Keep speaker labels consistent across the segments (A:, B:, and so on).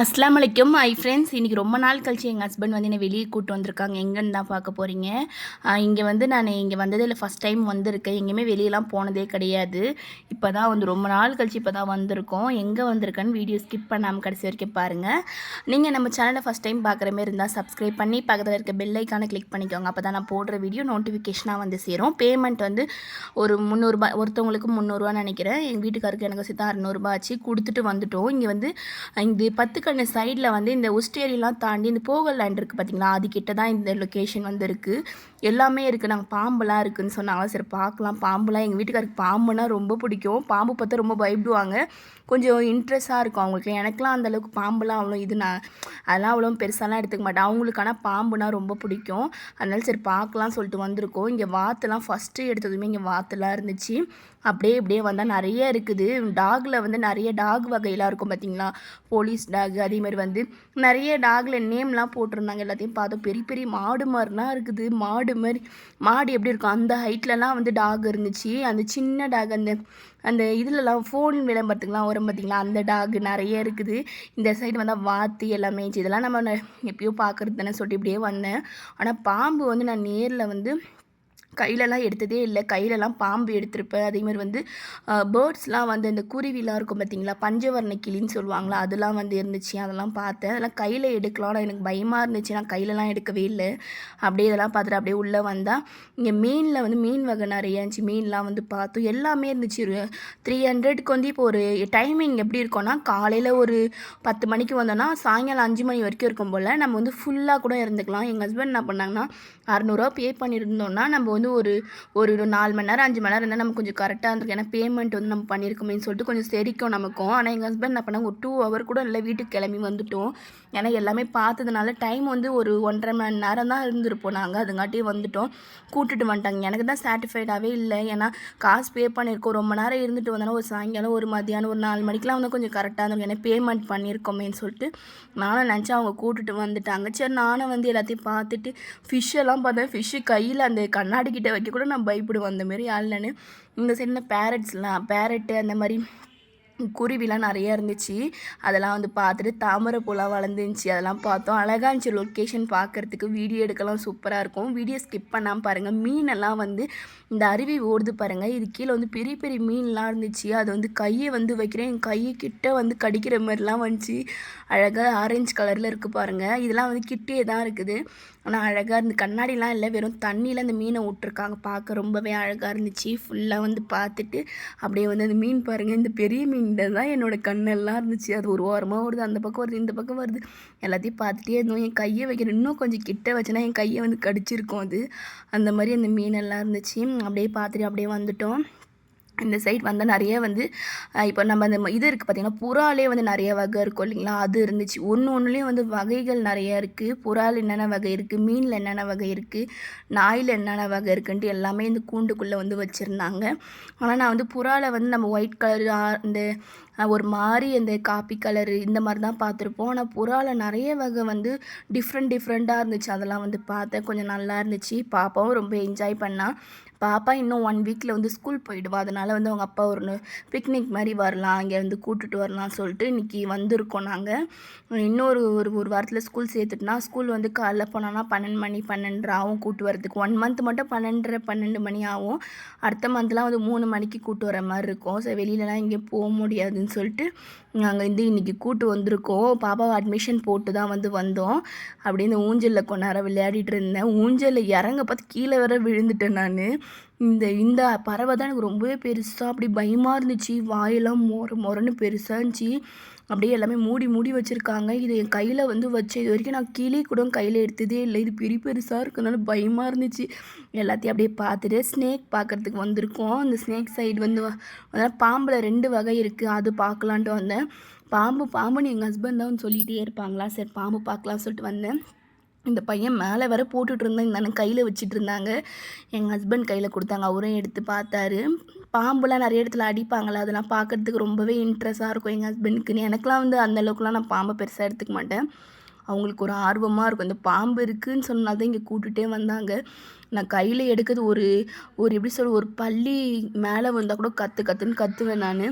A: அஸ்லாம் வலைக்கும் ஐ ஃப்ரெண்ட்ஸ் இன்றைக்கி ரொம்ப நாள் கழிச்சு எங்கள் ஹஸ்பண்ட் வந்து என்னை வெளியே கூட்டு வந்திருக்காங்க. எங்கேன்னு தான் பார்க்க போகிறீங்க இங்கே வந்து நான் இங்கே வந்ததில் ஃபஸ்ட் டைம் வந்திருக்கேன். எங்கேயுமே வெளியெல்லாம் போனதே கிடையாது. இப்போ தான் வந்து ரொம்ப நாள் கழிச்சு இப்போ தான் வந்திருக்கோம். எங்கே வந்திருக்கேன்னு வீடியோ ஸ்கிப் பண்ணாமல் கடைசி வரைக்கும் பாருங்கள் நீங்கள் நம்ம சேனலை ஃபஸ்ட் டைம் பார்க்குற மாதிரி இருந்தால் சப்ஸ்கிரைப் பண்ணி பக்கத்தில் இருக்க பெல்லைக்கான கிளிக் பண்ணிக்கோங்க. அப்போ தான் நான் போடுற வீடியோ நோட்டிஃபிகேஷனாக வந்து சேரும். பேமெண்ட் வந்து ஒரு முந்நூறுபா ஒருத்தவங்களுக்கு முந்நூறுரூவா நினைக்கிறேன். எங்கள் வீட்டுக்காருக்கு எனக்கு சித்தா அறநூறுபா ஆச்சு. கொடுத்துட்டு வந்துட்டோம். இங்கே வந்து இது பத்து கண்ணு சைடில் வந்து இந்த உஸ்டேரியெலாம் தாண்டி இந்த போகல் லேண்ட் இருக்குது பார்த்தீங்களா அதுக்கிட்ட தான் இந்த லொக்கேஷன் வந்து இருக்குது எல்லாமே இருக்குது நாங்கள் பாம்புலாம் இருக்குதுன்னு சொன்னாங்க சரி பார்க்கலாம். பாம்புலாம் எங்கள் வீட்டுக்காருக்கு பாம்புனா ரொம்ப பிடிக்கும். பாம்பு பார்த்தா ரொம்ப பயப்படுவாங்க. கொஞ்சம் இன்ட்ரெஸ்ட்டாக இருக்கும் அவங்களுக்கு. எனக்குலாம் அந்தளவுக்கு பாம்புலாம் அவ்வளோ இது நான் அதெல்லாம் அவ்வளோ பெருசாலாம் எடுத்துக்க மாட்டேன். அவங்களுக்கு ஆனால் பாம்புனா ரொம்ப பிடிக்கும். அதனால சரி பார்க்கலாம் சொல்லிட்டு வந்திருக்கோம். இங்கே வாத்துலாம் ஃபஸ்ட்டு எடுத்ததுமே இங்கே வாத்துலாம் இருந்துச்சு. அப்படியே இப்படியே வந்தால் நிறைய இருக்குது. டாகில் வந்து நிறைய டாக் வகையெல்லாம் இருக்கும் பார்த்தீங்களா? போலீஸ் டாக் அதேமாதிரி வந்து நிறைய டாகில் நேம்லாம் போட்டிருந்தாங்க எல்லாத்தையும் பார்த்தோம். பெரிய பெரிய மாடு மாதிரிலாம் இருக்குது. மாடு மாதிரி மாடு எப்படி இருக்கும்? அந்த ஹைட்லலாம் வந்து டாக் இருந்துச்சு. அந்த சின்ன டாக் அந்த அந்த இதுலலாம் ஃபோன் விளம்பரத்துக்குலாம் வரும் பார்த்திங்களா? அந்த டாக் நிறைய இருக்குது. இந்த சைடு வந்தால் வாத்து எல்லாமே இதெல்லாம் நம்ம எப்பயோ பார்க்குறது தானே சொல்லிட்டு இப்படியே வந்தேன். ஆனால் பாம்பு வந்து நான் நேரில் வந்து கையிலலாம் எடுத்ததே இல்லை. கையிலலாம் பாம்பு எடுத்திருப்பேன் அதேமாதிரி வந்து பேர்ட்ஸ்லாம் வந்து இந்த குருவிலாம் இருக்கும் பார்த்தீங்களா பஞ்சவர்ண கிளின்னு சொல்லுவாங்களா? அதெல்லாம் வந்து இருந்துச்சு. அதெல்லாம் பார்த்தேன். அதெல்லாம் கையில் எடுக்கலாம் எனக்கு பயமாக இருந்துச்சு. நான் கையிலலாம் எடுக்கவே இல்லை. அப்படியே இதெல்லாம் பார்த்துட்டு அப்படியே உள்ளே வந்தால் இங்கே மீனில் வந்து மீன் வகை நிறைய இருந்துச்சு. மீன்லாம் வந்து பார்த்தோம். எல்லாமே இருந்துச்சு. ஒரு த்ரீ ஹண்ட்ரடுக்கு வந்து இப்போ ஒரு டைமிங் எப்படி இருக்கும்னா காலையில் ஒரு பத்து மணிக்கு வந்தோன்னா சாயங்காலம் அஞ்சு மணி வரைக்கும் இருக்கும் போல் நம்ம வந்து ஃபுல்லாக கூட இருந்துக்கலாம். எங்கள் ஹஸ்பண்ட் என்ன பண்ணாங்கன்னா அறநூறுவா பே பண்ணியிருந்தோம்னா நம்ம வந்து ஒரு ஒரு நாலு மணி நேரம் அஞ்சு மணி நேரம் இருந்தால் நம்ம கொஞ்சம் கரெக்டாக இருந்திருக்கு ஏன்னா பேமெண்ட் வந்து நம்ம பண்ணியிருக்கோமேனு சொல்லிட்டு கொஞ்சம் செரிக்கும் நமக்கும். ஆனால் எங்கள் ஹஸ்பண்ட் என்ன பண்ணாங்க ஒரு டூ ஹவர் கூட இல்லை வீட்டுக்கு கிளம்பி வந்துட்டோம். ஏன்னா எல்லாமே பார்த்ததுனால டைம் வந்து ஒரு ஒன்றரை மணி நேரம் தான் இருந்திருப்போம் நாங்கள் அதுங்காட்டியும் வந்துட்டோம். கூட்டுட்டு வந்துட்டாங்க. எனக்கு தான் சாட்டிஸ்ஃபைடாகவே இல்லை. ஏன்னா காசு பே பண்ணியிருக்கோம். ரொம்ப நேரம் இருந்துட்டு வந்தோன்னா ஒரு சாயங்காலம் ஒரு மதியானம் ஒரு நாலு மணிக்கெலாம் வந்து கொஞ்சம் கரெக்டாக இருந்திருக்கும். ஏன்னா பேமெண்ட் பண்ணியிருக்கோமேன்னு சொல்லிட்டு நானும் நினச்சேன் அவங்க கூட்டுட்டு வந்துட்டாங்க. சரி நானும் வந்து எல்லாத்தையும் பார்த்துட்டு ஃபிஷ்ஷெல்லாம் பார்த்தேன் ஃபிஷ்ஷு கையில் அந்த கண்ணாடி கிட்டே வைக்க கூட நான் பயப்படுவேன். அந்த மாரி ஆள்லன்னு இந்த சைடில் பேரட்ஸ்லாம் பேரட்டு அந்த மாதிரி குருவிலாம் நிறைய இருந்துச்சு. அதெல்லாம் வந்து பார்த்துட்டு தாமரை பூலாம் வளர்ந்துருந்துச்சி. அதெல்லாம் பார்த்தோம். அழகாக இருந்துச்சு லொக்கேஷன் பார்க்குறதுக்கு. வீடியோ எடுக்கலாம் சூப்பராக இருக்கும். வீடியோ ஸ்கிப் பண்ணாமல் பாருங்கள் மீனெல்லாம் வந்து இந்த அருவி ஓடுது பாருங்கள் இது கீழே வந்து பெரிய பெரிய மீன்லாம் இருந்துச்சு. அது வந்து கையை வந்து வைக்கிறேன். என் கையை கிட்ட வந்து கடிக்கிற மாதிரிலாம் வந்துச்சு. அழகாக ஆரஞ்சு கலரில் இருக்குது பாருங்கள் இதெல்லாம் வந்து கிட்டே தான் இருக்குது. ஆனால் அழகாக இருந்து கண்ணாடிலாம் இல்லை வெறும் தண்ணியில் அந்த மீனை விட்ருக்காங்க பார்க்க. ரொம்பவே அழகாக இருந்துச்சு. ஃபுல்லாக வந்து பார்த்துட்டு அப்படியே வந்து அந்த மீன் பாருங்கள் இந்த பெரிய மீன் தான் என்னோடய கண்ணெல்லாம் இருந்துச்சு. அது ஒரு ஓரமாக வருது அந்த பக்கம் வருது இந்த பக்கம் வருது. எல்லாத்தையும் பார்த்துட்டே இருந்தோம். என் கையை வைக்கிறேன் இன்னும் கொஞ்சம் கிட்ட வச்சேன்னா என் கையை வந்து கடிச்சிருக்கும் அது. அந்த மாதிரி அந்த மீனெல்லாம் இருந்துச்சு. அப்படியே பார்த்துட்டு அப்படியே வந்துட்டோம். இந்த சைட் வந்து நிறைய வந்து இப்போ நம்ம அந்த இது இருக்குது பார்த்திங்கன்னா புறாலே வந்து நிறைய வகை இருக்கும் இல்லைங்களா? அது இருந்துச்சு. ஒன்று ஒன்றுலேயும் வந்து வகைகள் நிறைய இருக்குது புறால் என்னென்ன வகை இருக்குது மீனில் என்னென்ன வகை இருக்குது நாயில் என்னென்ன வகை இருக்குன்ட்டு எல்லாமே இந்த கூண்டுக்குள்ளே வந்து வச்சுருந்தாங்க. ஆனால் நான் வந்து புறாவில் வந்து நம்ம ஒயிட் கலர் அந்த ஒரு மாதிரி அந்த காப்பி கலரு இந்த மாதிரி தான் பார்த்துருப்போம். ஆனால் புறாவில் நிறைய வகை வந்து டிஃப்ரெண்ட் டிஃப்ரெண்ட்டாக இருந்துச்சு. அதெல்லாம் வந்து பார்த்தேன். கொஞ்சம் நல்லா இருந்துச்சு. பாப்பாவும் ரொம்ப என்ஜாய் பண்ணால் பாப்பா இன்னும் ஒன் வீக்கில் வந்து ஸ்கூல் போயிடுவா. அதனால் வந்து அவங்க அப்பா ஒரு பிக்னிக் மாதிரி வரலாம் அங்கே வந்து கூட்டுட்டு வரலாம் சொல்லிட்டு இன்றைக்கி வந்திருக்கோம் நாங்கள் இன்னொரு ஒரு ஒரு வாரத்தில் ஸ்கூல் சேர்த்துட்டுனா ஸ்கூல் வந்து காலைல போனோன்னா பன்னெண்டு மணி பன்னெண்டரை ஆகும் கூட்டு வரதுக்கு ஒன் மந்த் மட்டும் பன்னெண்டரை பன்னெண்டு மணி ஆகும். அடுத்த மந்த்லாம் வந்து மூணு மணிக்கு கூட்டு வர மாதிரி இருக்கும். ஸோ வெளியிலலாம் எங்கேயும் போக முடியாதுன்னு சொல்லிட்டு நாங்கள் வந்து இன்றைக்கி கூட்டு வந்திருக்கோம். பாப்பாவை அட்மிஷன் போட்டு தான் வந்து வந்தோம். அப்படியே இந்த ஊஞ்சலில் கொஞ்ச நேரம் விளையாடிட்டு இருந்தேன். ஊஞ்சலில் இறங்க பார்த்து கீழே வர விழுந்துட்டேன் நான். இந்த இந்த பறவை தான் எனக்கு ரொம்பவே பெருசாக அப்படி பயமாக இருந்துச்சு. வாயெல்லாம் மொர மொரன்னு பெருசாக இருந்துச்சு. அப்படியே எல்லாமே மூடி மூடி வச்சுருக்காங்க. இது என் கையில் வந்து வச்சு இது வரைக்கும் நான் கிளி கூட கையில் எடுத்ததே இல்லை. இது பெரிய பெருசாக இருக்கிறதுனால பயமாக இருந்துச்சு. எல்லாத்தையும் அப்படியே பார்த்துட்டு ஸ்னேக் பார்க்குறதுக்கு வந்திருக்கோம். அந்த ஸ்னேக் சைடு வந்து அதனால் பாம்பில் ரெண்டு வகை இருக்குது அது பார்க்கலான்ட்டு வந்தேன். பாம்பு பாம்புன்னு எங்கள் ஹஸ்பண்ட் தான் சொல்லிகிட்டே இருப்பாங்களா? சரி பாம்பு பார்க்கலாம்னு சொல்லிட்டு வந்தேன். இந்த பையன் மேலே வர போட்டுட்டு இருந்தேன் இந்த கையில் வச்சுட்டு இருந்தாங்க எங்கள் ஹஸ்பண்ட் கையில் கொடுத்தாங்க. அவரும் எடுத்து பார்த்தாரு. பாம்புலாம் நிறைய இடத்துல அடிப்பாங்களா? அதெல்லாம் பார்க்குறதுக்கு ரொம்பவே இன்ட்ரெஸ்ட்டாக இருக்கும் எங்கள் ஹஸ்பண்டுக்குன்னு எனக்குலாம் வந்து அந்தளவுக்குலாம் நான் பாம்பை பெருசாக எடுத்துக்க மாட்டேன். அவங்களுக்கு ஒரு ஆர்வமாக இருக்கும். இந்த பாம்பு இருக்குதுன்னு சொன்னால் தான் இங்கே கூட்டுகிட்டே வந்தாங்க. நான் கையில் எடுக்கிறது ஒரு ஒரு எப்படி சொல்ல ஒரு பள்ளி மேலே வந்தால் கூட கற்று கற்றுன்னு கற்றுவேன் நான்.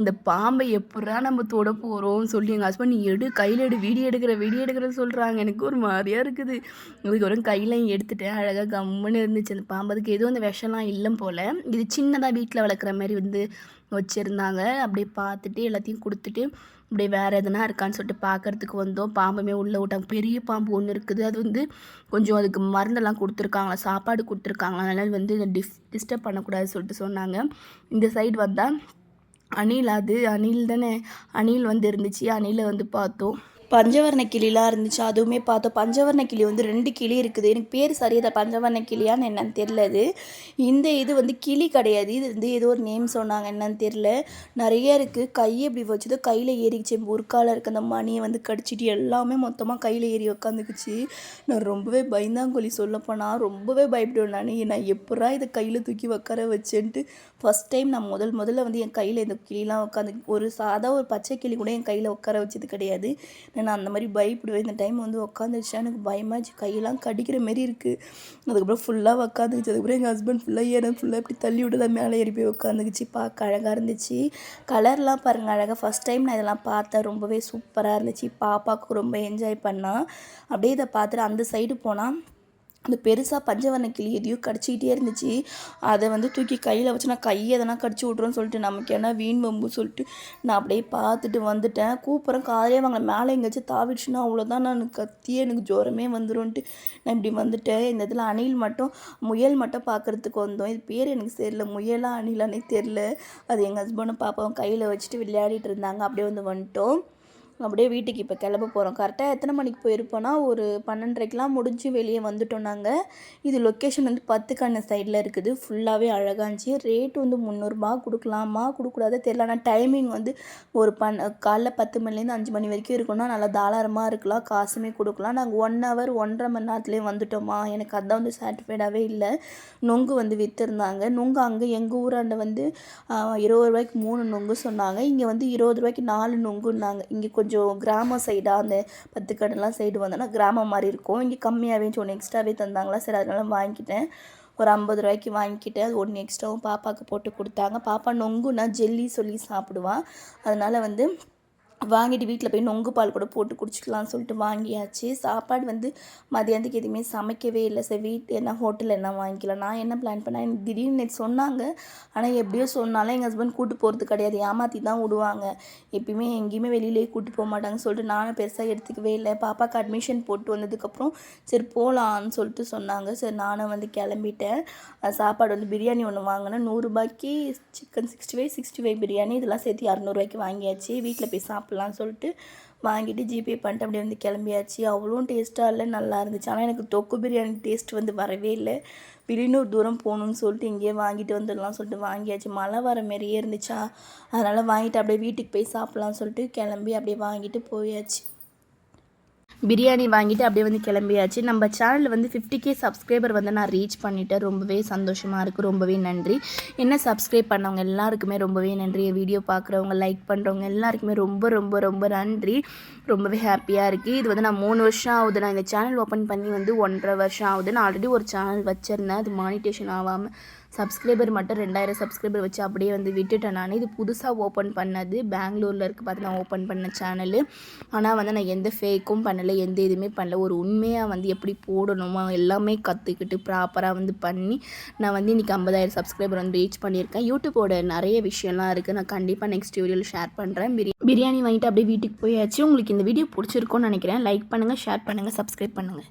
A: இந்த பாம்பை எப்படா நம்ம தொட போகிறோம் சொல்லி எங்கள் ஹஸ்பண்ட் நீ எடு கையில் எடு வீடியோ எடுக்கிற வீடியோ எடுக்கிறன்னு சொல்கிறாங்க எனக்கு ஒரு மாதிரியாக இருக்குது. அதுக்கப்புறம் கையில் எடுத்துட்டேன் அழகாக கம்முன்னு இருந்துச்சு. அந்த பாம்பு அதுக்கு எதுவும் அந்த விஷம்லாம் இல்லை போல். இது சின்னதாக வீட்டில் வளர்க்குற மாதிரி வந்து வச்சுருந்தாங்க. அப்படியே பார்த்துட்டு எல்லாத்தையும் கொடுத்துட்டு அப்படியே வேறு எதனா இருக்கான்னு சொல்லிட்டு பார்க்கறதுக்கு வந்தோம். பாம்புமே உள்ளே விட்டாங்க. பெரிய பாம்பு ஒன்று இருக்குது. அது வந்து கொஞ்சம் அதுக்கு மருந்தெல்லாம் கொடுத்துருக்காங்களா? சாப்பாடு கொடுத்துருக்காங்களா? அதனால் வந்து டிஸ் டிஸ்டர்ப் பண்ணக்கூடாதுன்னு சொல்லிட்டு சொன்னாங்க. இந்த சைடு வந்தால் அணில் அது அணில் தானே? அணில் வந்து இருந்துச்சு. அணிலை வந்து பார்த்தோம். பஞ்சவர்ண கிளிலாம் இருந்துச்சு. அதுவுமே பார்த்தோம். பஞ்சவர்ண கிளி வந்து ரெண்டு கிளி இருக்குது. எனக்கு பேர் சரியாக பஞ்சவர்ண கிளியான்னு என்னன்னு தெரில அது இந்த இது வந்து கிளி கிடையாது. இது வந்து ஏதோ ஒரு நேம் சொன்னாங்க. என்னன்னு தெரில. நிறைய இருக்குது கையை இப்படி வச்சது கையில் ஏறிக்கிச்சு முற்கால இருக்க அந்த மணியை வந்து கடிச்சிட்டு எல்லாமே மொத்தமாக கையில் ஏறி உக்காந்துக்குச்சு. நான் ரொம்பவே பயந்தாங்கொல்லி சொல்லப்போனால் ரொம்பவே பயப்படுவேன் நான். நான் எப்படா இதை கையில் தூக்கி உட்கார வச்சேன்ட்டு. ஃபஸ்ட் டைம் நான் முதல் முதல்ல வந்து என் கையில் இந்த கிளிலாம் உட்காந்து ஒரு சாதா ஒரு பச்சை கிளி கூட என் கையில் உட்கார வச்சது கிடையாது. நான் அந்த மாதிரி பயப்படுவேன். இந்த டைம் வந்து உட்காந்துருச்சா எனக்கு பயமாச்சு கையெல்லாம் கடிக்கிற மாரி இருக்குது அதுக்கப்புறம் ஃபுல்லாக உக்காந்துச்சு அதுக்கப்புறம் எங்கள் ஹஸ்பண்ட் ஃபுல்லாக ஏற ஃபுல்லாக இப்படி தள்ளி விட்டு தான் மேலே ஏறி போய் உட்காந்துக்குச்சு பார்க்க அழகாக இருந்துச்சு. கலர்லாம் பாருங்கள் அழகாக ஃபஸ்ட் டைம் நான் இதெல்லாம் பார்த்தேன். ரொம்பவே சூப்பராக இருந்துச்சு. பாப்பாவுக்கு ரொம்ப என்ஜாய் பண்ணால் அப்படியே இதை பார்த்துட்டு அந்த சைடு போனால் அந்த பெருசாக பஞ்சவர்ண கிளி எதையோ கடிச்சிக்கிட்டே இருந்துச்சு. அதை வந்து தூக்கி கையில் வச்சு நான் கையை எதனா கடிச்சு விட்றோன்னு சொல்லிட்டு நமக்கு என்ன வீண் வம்பு? சொல்லிட்டு நான் அப்படியே பார்த்துட்டு வந்துட்டேன். கூப்பிட்றேன் காலையே வாங்க மேலே எங்கேயாச்சும் தாவிடுச்சுன்னா அவ்வளோதான் நான் கத்தியே எனக்கு ஜுரமே வந்துடும்ன்ட்டு நான் இப்படி வந்துட்டேன். இந்த இதில் அணில் மட்டும் முயல் மட்டும் பார்க்குறதுக்கு வந்தோம். இது பேர் எனக்கு தெரியல. முயலாக அணிலானே தெரில அது எங்கள் ஹஸ்பண்டும் பாப்பாவும் கையில் வச்சுட்டு விளையாடிட்டு இருந்தாங்க. அப்படியே வந்து வந்துட்டோம். அப்படியே வீட்டுக்கு இப்போ கிளம்ப போகிறோம் கரெக்டாக எத்தனை மணிக்கு போயிருப்போன்னா ஒரு பன்னெண்டரைக்கெலாம் முடிஞ்சு வெளியே வந்துட்டோம் நாங்கள் இது லொக்கேஷன் வந்து பத்து கண்ணு சைடில் இருக்குது. ஃபுல்லாகவே அழகாக இருந்துச்சு. ரேட் வந்து முந்நூறுரூபா கொடுக்கலாமா? கொடுக்கூடாது தெரியல. ஆனால் டைமிங் வந்து ஒரு பன் காலைல பத்து மணிலேருந்து அஞ்சு மணி வரைக்கும் இருக்கணும்னா நல்லா தாராளமாக இருக்கலாம். காசுமே கொடுக்கலாம். நாங்கள் ஒன் ஹவர் ஒன்றரை மணி நேரத்துலேயே வந்துட்டோமா? எனக்கு அதான் வந்து சாட்டிஸ்ஃபைடாகவே இல்லை. நொங்கு வந்து விற்றுருந்தாங்க நொங்கு அங்கே எங்கள் ஊராண்ட வந்து இருபது ரூபாய்க்கு மூணு நொங்கு சொன்னாங்க. இங்கே வந்து இருபது ரூபாய்க்கு நாலு நொங்குன்னாங்க. இங்கே கொஞ்சம் கொஞ்சம் கிராம சைடாக அந்த பத்து சைடு வந்தோன்னா கிராமம் மாதிரி இருக்கும். இங்கே கம்மியாகவே ஒன்று எக்ஸ்ட்ராவே தந்தாங்களா? சரி அதனால் வாங்கிக்கிட்டேன் ஒரு ஐம்பது ரூபாய்க்கு வாங்கிக்கிட்டேன் அது ஒன்று எக்ஸ்ட்ராவும் பாப்பாவுக்கு போட்டு கொடுத்தாங்க. பாப்பா நொங்குன்னா ஜெல்லி சொல்லி சாப்பிடுவான் அதனால் வந்து வாங்கிட்டு வீட்டில் போய் நொங்கு பால் கூட போட்டு குடிச்சிக்கலாம்னு சொல்லிட்டு வாங்கியாச்சு. சாப்பாடு வந்து மதியானத்துக்கு எதுவுமே சமைக்கவே இல்லை. சரி வீட்டு என்ன ஹோட்டலில் என்ன வாங்கிக்கலாம்? நான் என்ன பிளான் பண்ணேன்? எனக்கு திடீர்னு நேற்று சொன்னாங்க. ஆனால் எப்படியோ சொன்னாலும் எங்கள் ஹஸ்பண்ட் கூட்டு போகிறது கிடையாது. ஏமாற்றி தான் விடுவாங்க எப்பயுமே எங்கேயுமே வெளியிலே கூட்டு போக மாட்டாங்க சொல்லிட்டு நானும் பெருசாக எடுத்துக்கவே இல்லை. பாப்பாவுக்கு அட்மிஷன் போட்டு வந்ததுக்கப்புறம் சரி போகலான்னு சொல்லிட்டு சொன்னாங்க. சரி நானும் வந்து கிளம்பிட்டேன். சாப்பாடு வந்து பிரியாணி ஒன்று வாங்கினேன். நூறுரூபாய்க்கு chicken sixty five sixty five biryani. இதெல்லாம் சேர்த்து இரநூறுவாய்க்கு வாங்கியாச்சு. வீட்டில் போய் சாப்பிட்டு சாப்பிட்லான்னு சொல்லிட்டு வாங்கிட்டு ஜிபே பண்ணிட்டு அப்படியே வந்து கிளம்பியாச்சு. அவ்வளோ டேஸ்ட்டாக இல்லை நல்லா இருந்துச்சு. ஆனால் எனக்கு தொக்கு பிரியாணி டேஸ்ட் வந்து வரவே இல்லை. வெளியூர் தூரம் போகணுன்னு சொல்லிட்டு இங்கேயே வாங்கிட்டு வந்துடலாம் சொல்லிட்டு வாங்கியாச்சு. மழை வர மாரியே இருந்துச்சா? அதனால் வாங்கிட்டு அப்படியே வீட்டுக்கு போய் சாப்பிட்லான்னு சொல்லிட்டு கிளம்பி அப்படியே வாங்கிட்டு போயாச்சு. பிரியாணி வாங்கிட்டு அப்படியே வந்து கிளம்பியாச்சு. நம்ம சேனலில் வந்து ஃபிஃப்டி கே சப்ஸ்கிரைபர் வந்து நான் ரீச் பண்ணிவிட்டேன் ரொம்பவே சந்தோஷமாக இருக்குது ரொம்பவே நன்றி. என்ன சப்ஸ்கிரைப் பண்ணவங்க எல்லாருக்குமே ரொம்பவே நன்றி. வீடியோ பார்க்குறவங்க லைக் பண்ணுறவங்க எல்லாருக்குமே ரொம்ப ரொம்ப ரொம்ப நன்றி. ரொம்பவே ஹாப்பியாக இருக்குது இது வந்து நான் மூணு வருஷம் ஆகுது. நான் இந்த சேனல் ஓப்பன் பண்ணி வந்து ஒன்றரை வருஷம் ஆகுது நான் ஆல்ரெடி ஒரு சேனல் வச்சுருந்தேன். அது மானிட்டேஷன் ஆகாமல் சப்ஸ்கிரைபர் மட்டும் ரெண்டாயிரம் சப்ஸ்கிரைபர் வச்சு அப்படியே வந்து விட்டுட்டேன் நான். இது புதுசாக ஓப்பன் பண்ணது. பெங்களூரில் இருக்க பார்த்து நான் ஓப்பன் பண்ண சேனலு ஆனால் வந்து நான் எந்த ஃபேக்கும் பண்ணலை எந்த இதுவுமே பண்ணல. ஒரு உண்மையாக வந்து எப்படி போடணுமோ எல்லாமே கற்றுக்கிட்டு ப்ராப்பராக வந்து பண்ணி நான் வந்து இன்றைக்கி ஐம்பதாயிரம் சப்ஸ்கிரைபர் வந்து ரீச் பண்ணியிருக்கேன். யூடியூப்போட நிறைய விஷயம்லாம் இருக்குது நான் கண்டிப்பாக நெக்ஸ்ட் வீடியோவில் ஷேர் பண்ணுறேன் பிரியாணி பிரியாணி வாங்கிட்டு அப்படியே வீட்டுக்கு போயாச்சு. உங்களுக்கு இந்த வீடியோ பிடிச்சிருக்கோன்னு நினைக்கிறேன். லைக் பண்ணுங்கள் ஷேர் பண்ணுங்கள் சப்ஸ்கிரைப் பண்ணுங்கள்